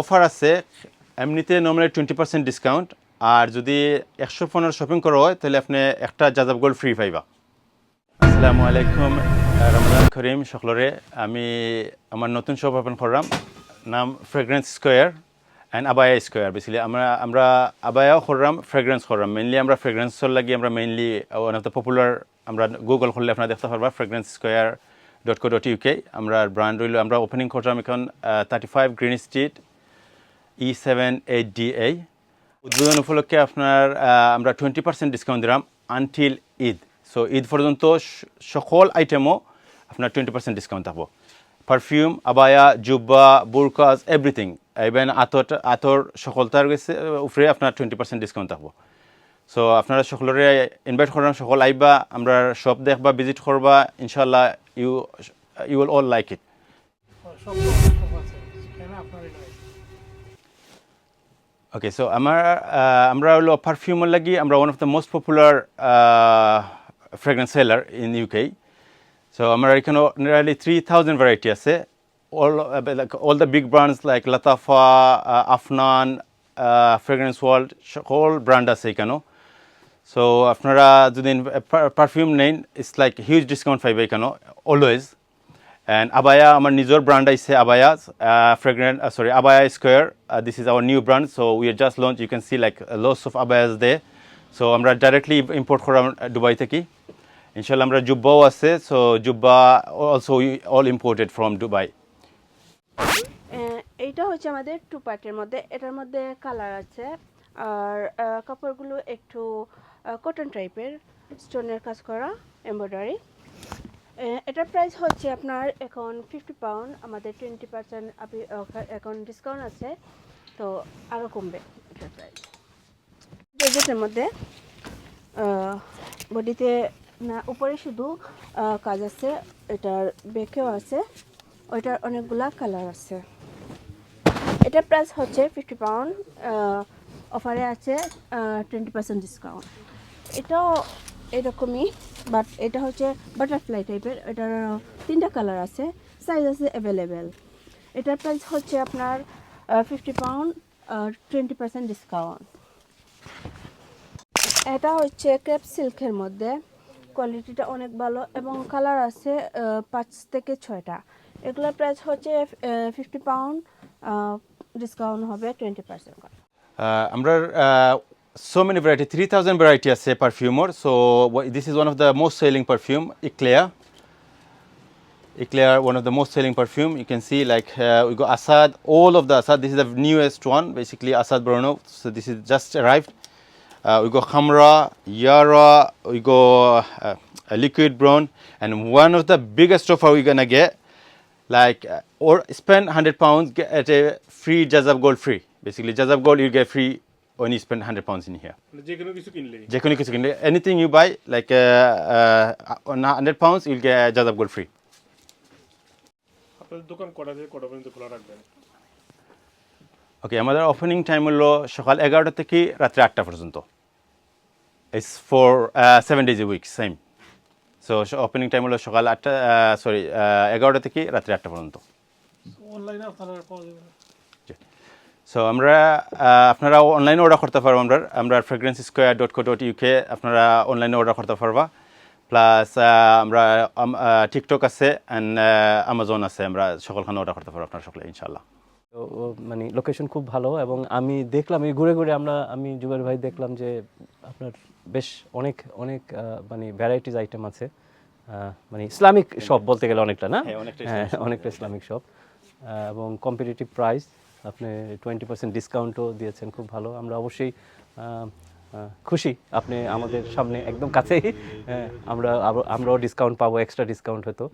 Offer আছে, এমনিতে normally twenty percent discount আর যদি একশো পনেরো শপিং করা হয়, তাহলে আপনি একটা যাজাব গোল্ড ফ্রি পাইবা। আসসালামু আলাইকুম রমজান করিম সকলরে। আমি আমার নতুন শপ ওপেন করলাম, নাম Fragrance Square and Abaya Square basically আমরা আমরা আবায়াও করলাম ফ্রেগ্রেন্স করলাম। মেইনলি আমরা ফ্রেগ্রেন্সর লাগি, আমরা mainly one of the popular আমরা গুগল করলে আপনারা দেখতে পারবা Fragrance Square dot co dot UK আমরা ব্র্যান্ড রইল, আমরা ওপেনিং করলাম এখন thirty five Green Street E seven eight D এই উদ্বোধন উপলক্ষে আপনার আমরা টোয়েন্টি পার্সেন্ট ডিসকাউন্ট দিলাম আনটিল ঈদ সো ঈদ পর্যন্ত সকল আইটেমও আপনার টোয়েন্টি পার্সেন্ট ডিসকাউন্ট থাকব। পারফিউম আবায়া, জুব্বা বুরকাজ এভরিথিং ইভেন আতর আতর সকলটার গেছে, উপরে আপনার টোয়েন্টি পার্সেন্ট ডিসকাউন্ট থাকব। সো আপনারা সকলরে ইনভাইট করলাম, সকল আইবা, আমরা শপ দেখবা ভিজিট করবা ইনশাল্লাহ you you will all like it সব সব ওকে সো আমার আমরা হলো পারফিউমের লাগি, আমরা one of the most popular fragrance seller in UK so আমার এখানে নিয়ারলি থ্রি থাউজেন্ড ভ্যারাইটি আছে। All all the big brands like Lattafa Afnan Fragrance World সকল ব্র্যান্ড আছে এখানেও। সো আপনারা যদি পারফিউম নেন ইটস লাইক হিউজ ডিসকাউন্ট পাইবে এখানেও অলওয়েজ অ্যান্ড আবায়া আমার নিজের ব্র্যান্ড আইছে Abaya, uh, sorry Abaya Square this is our new so we are just launched. You can see like uh, lots of Abayas there. So আমরা directly import করা Dubai থেকে। ইনশাল্লাহ আমরা জুব্বাও আছে। সো জুব্বা also all imported from Dubai এইটা হচ্ছে আমাদের টু পার্টের মধ্যে। এটার মধ্যে কালার আছে। আর কাপড়গুলো একটু কটন টাইপের স্টোনের কাজ করা এমব্রয়ডারি এটার প্রাইস হচ্ছে আপনার এখন ফিফটি পাউন্ড আমাদের টোয়েন্টি পার্সেন্ট এখন ডিসকাউন্ট আছে, তো আরও কমবে এটার প্রাইস জর্জেটের মধ্যে বডিতে না, উপরে শুধু কাজ আছে, এটার বেকেও আছে, ওইটার অনেকগুলা কালার আছে। এটার প্রাইস হচ্ছে ফিফটি পাউন্ড অফারে আছে টোয়েন্টি পার্সেন্ট ডিসকাউন্ট এটাও এরকমই বাট এটা হচ্ছে বাটারফ্লাই টাইপের এটার তিনটা কালার আছে সাইজ আছে অ্যাভেলেবেল এটার প্রাইস হচ্ছে আপনার fifty pound twenty percent discount এটা হচ্ছে ক্রেপ সিল্কের মধ্যে। কোয়ালিটিটা অনেক ভালো এবং কালার আছে পাঁচ থেকে ছয়টা। এগুলোর প্রাইস হচ্ছে ফিফটি পাউন্ড ডিসকাউন্ট হবে টোয়েন্টি পার্সেন্ট আমরা so many variety 3000 variety আছে পারফিউমর so this is one of the most selling perfume Eclair Eclair one of the most selling perfume you can see like uh, we got Assad all of the Assad this is the newest one basically Assad Bruno so this is just arrived uh, we got Khamra Yara we got uh, a liquid brown and one of the biggest offer we're gonna get like uh, or spend 100 pounds get at a free Jazab Gold free Basically Jazab Gold you get free when you spend 100 pounds in here. মানে যে কোনো কিছু কিনলে? Anything you buy like on 100 pounds you'll get Jazab Gold free. আপনাদের দোকান কটা থেকে কটা পর্যন্ত খোলা রাখবেন? ওকে আমাদের ওপেনিং টাইম হলো সকাল এগারোটা থেকে রাত্রে আটটা পর্যন্ত। It's for seven days a week same so opening time হলো সকাল আটটা সরি এগারোটা থেকে রাত্রে আটটা পর্যন্ত। অনলাইনে আপনারা পাওয়া যাবে না। সো আমরা আপনারা অনলাইনে অর্ডার করতে পারব আমরা আমরা Fragrance Square dot co dot UK আপনারা অনলাইনে অর্ডার করতে পারবা। প্লাস আমরা টিকটক আছে অ্যান্ড আমাজন আছে আমরা সকলখানে অর্ডার করতে পারব আপনারা সকলে ইনশাল্লাহ তো মানে লোকেশন খুব ভালো এবং আমি দেখলাম এই ঘুরে ঘুরে আমরা আমি জুবের ভাই দেখলাম যে আপনার বেশ অনেক অনেক মানে ভ্যারাইটিস আইটেম আছে। মানে ইসলামিক শপ বলতে গেলে অনেকটা না? হ্যাঁ, অনেকটা হ্যাঁ অনেকটা ইসলামিক শপ এবং কম্পিটিটিভ প্রাইস আপনি টোয়েন্টি পার্সেন্ট ডিসকাউন্টও দিয়েছেন খুব ভালো আমরা অবশ্যই আহ, আহ, খুশি আপনি আমাদের সামনে একদম কাছেই হ্যাঁ, আমরা আরো- আমরাও ডিসকাউন্ট পাবো এক্সট্রা ডিসকাউন্ট হতো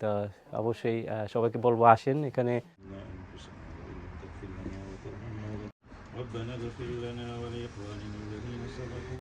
তা অবশ্যই আহ, সবাইকে বলবো আসেন এখানে ربنا اغفر لنا ولإخواننا الذين سبقونا